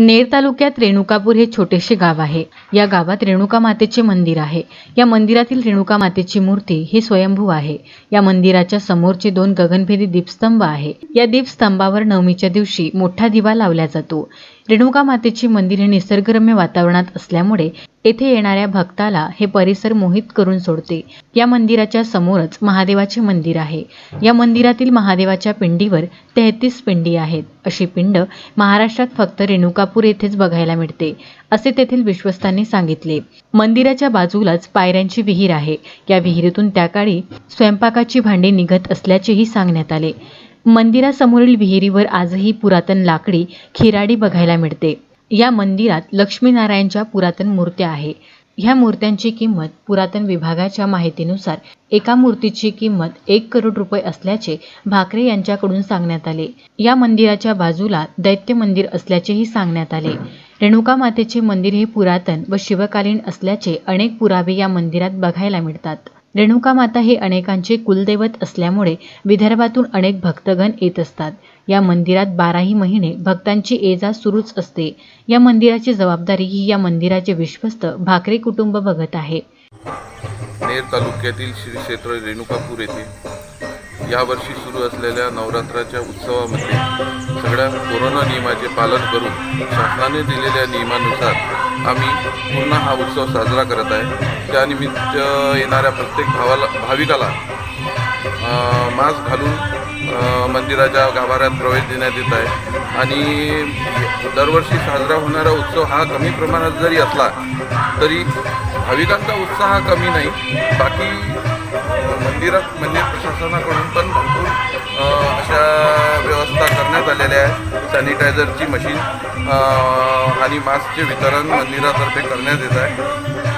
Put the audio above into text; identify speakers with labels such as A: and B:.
A: नेर तालुक्यात रेणुकापूर हे छोटेसे गाव आहे. या गावात रेणुका मातेचे मंदिर आहे. या मंदिरातील रेणुका मातेची मूर्ती ही स्वयंभू आहे. या मंदिराच्या समोरचे दोन गगनभेदी दीपस्तंभ आहे. या दीपस्तंभावर नवमीच्या दिवशी मोठा दिवा लावला जातो. रेणुका मातेचे मंदिर हे निसर्गरम्य वातावरणात असल्यामुळे येथे येणाऱ्या भक्ताला हे परिसर मोहित करून सोडते. या मंदिराच्या समोरच महादेवाचे मंदिर आहे. या मंदिरातील महादेवाच्या पिंडीवर तेहतीस पिंडी आहेत. अशी पिंड महाराष्ट्रात फक्त रेणुकापूर येथेच बघायला मिळते असे तेथील विश्वस्तांनी सांगितले. मंदिराच्या बाजूलाच पायऱ्यांची विहीर आहे. या विहिरीतून त्या काळी स्वयंपाकाची भांडी निघत असल्याचेही सांगण्यात आले. मंदिरासमोरील विहिरीवर आजही पुरातन लाकडी खिराडी बघायला मिळते. या मंदिरात लक्ष्मीनारायणच्या पुरातन मूर्त्या आहे. ह्या मूर्त्यांची किंमत पुरातन विभागाच्या माहितीनुसार एका मूर्तीची किंमत एक करोड रुपये असल्याचे भाकरे यांच्याकडून सांगण्यात आले. या मंदिराच्या बाजूला दैत्य मंदिर असल्याचेही सांगण्यात आले. रेणुका मातेचे मंदिर हे पुरातन व शिवकालीन असल्याचे अनेक पुरावे या मंदिरात बघायला मिळतात. रेणुका माता हे अनेकांचे कुलदैवत असल्यामुळे विदर्भातून अनेक भक्तगण येत असतात. या मंदिरात बाराही महिने भक्तांची ये जा सुरूच असते. या मंदिराची जबाबदारी ही या मंदिराचे विश्वस्त भाकरे कुटुंब बघत आहे.
B: नेर तालुक्यातील श्री क्षेत्र रेणुकापूर येथे यावर्षी सुरू असलेल्या नवरात्राच्या उत्सवामध्ये सगळ्या कोरोना नियमाचे पालन करून शासनाने दिलेल्या नियमानुसार आम्ही पूर्ण हा उत्सव साजरा करत आहे. त्यानिमित्त येणाऱ्या प्रत्येक भावाला भाविकाला मास्क घालून मंदिराच्या गाभाऱ्यात प्रवेश देण्यात येत आहे. आणि दरवर्षी साजरा होणारा उत्सव हा कमी प्रमाणात जरी असला तरी भाविकांचा उत्साह कमी नाही. बाकी मंदिरात मंदिर प्रशासनाकडून पण भरपूर अशा व्यवस्था करण्यात आलेल्या आहे सॅनिटायझरची मशीन अ, आणि मास्कचे वितरण मंदिरातर्फे करण्यात येत आहे